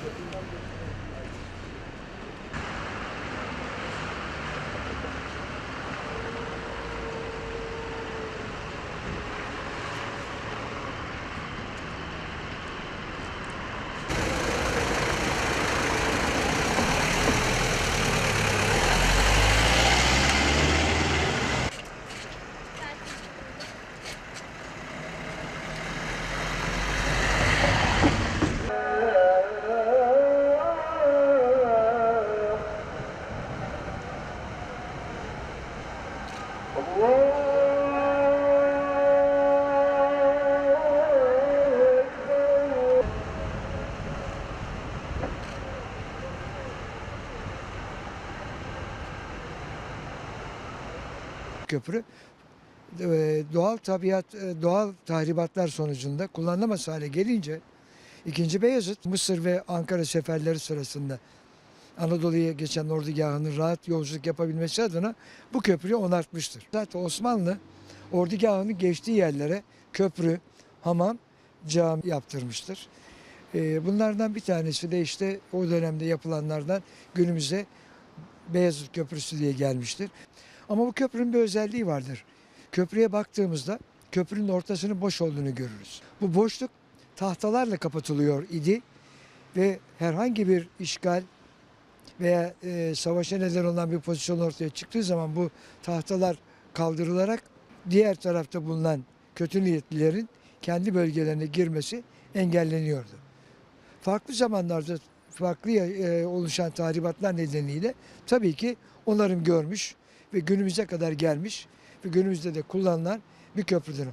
Thank you. Köprü e, doğal tabiat e, doğal tahribatlar sonucunda kullanılamaz hale gelince 2. Beyazıt Mısır ve Ankara seferleri sırasında Anadolu'ya geçen ordugahının rahat yolculuk yapabilmesi adına bu köprüyü onartmıştır. Zaten Osmanlı ordugahının geçtiği yerlere köprü, hamam, cami yaptırmıştır. E, Bunlardan bir tanesi de işte o dönemde yapılanlardan günümüze Beyazıt Köprüsü diye gelmiştir. Ama bu köprünün bir özelliği vardır. Köprüye baktığımızda köprünün ortasının boş olduğunu görürüz. Bu boşluk tahtalarla kapatılıyor idi ve herhangi bir işgal veya e, savaşa neden olan bir pozisyon ortaya çıktığı zaman bu tahtalar kaldırılarak diğer tarafta bulunan kötü niyetlilerin kendi bölgelerine girmesi engelleniyordu. Farklı zamanlarda farklı e, oluşan tahribatlar nedeniyle tabii ki onarım görmüş ve günümüze kadar gelmiş ve günümüzde de kullanılan bir köprüdür.